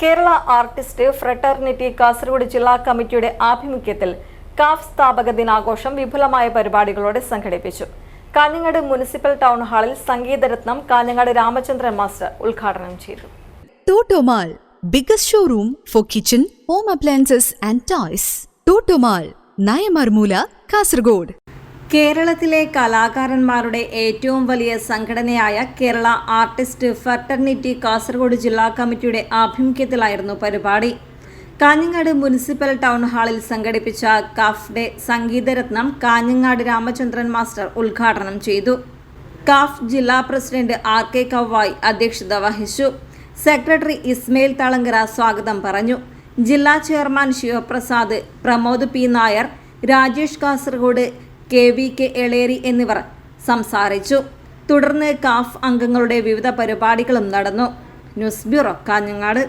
Kerala artist ഫ്രട്ടർണിറ്റി Kasaragod ജില്ലാ കമ്മിറ്റിയുടെ ആഭിമുഖ്യത്തിൽ കാഫ് സ്ഥാപക ദിനാഘോഷം വിപുലമായ പരിപാടികളോടെ സംഘടിപ്പിച്ചു. കാഞ്ഞങ്ങാട് മുനിസിപ്പൽ ടൗൺ ഹാളിൽ സംഗീതരത്നം കാഞ്ഞങ്ങാട് രാമചന്ദ്രൻ മാസ്റ്റർ ഉദ്ഘാടനം ചെയ്തു. Toto Mall biggest showroom for kitchen home appliances and toys Toto Mall Nayamarmoola Kasargod. കേരളത്തിലെ കലാകാരന്മാരുടെ ഏറ്റവും വലിയ സംഘടനയായ കേരള ആർട്ടിസ്റ്റ് ഫെർട്ടർണിറ്റി കാസർഗോഡ് ജില്ലാ കമ്മിറ്റിയുടെ ആഭിമുഖ്യത്തിലായിരുന്നു പരിപാടി. കാഞ്ഞങ്ങാട് മുനിസിപ്പൽ ടൗൺ ഹാളിൽ സംഘടിപ്പിച്ച കാഫ് ഡേ സംഗീതരത്നം കാഞ്ഞങ്ങാട് രാമചന്ദ്രൻ മാസ്റ്റർ ഉദ്ഘാടനം ചെയ്തു. കാഫ് ജില്ലാ പ്രസിഡന്റ് ആർ കെ കവായ് അധ്യക്ഷത വഹിച്ചു. സെക്രട്ടറി ഇസ്മയിൽ തളങ്കര സ്വാഗതം പറഞ്ഞു. ജില്ലാ chairman Sivaprasad Pramod P Nair Rajesh Kasaragod K V K Elery എന്നിവർ സംസാരിച്ചു. തുടർന്ന് കാഫ് അംഗങ്ങളുടെ വിവിധ പരിപാടികളും നടന്നു. News bureau Kanhangad.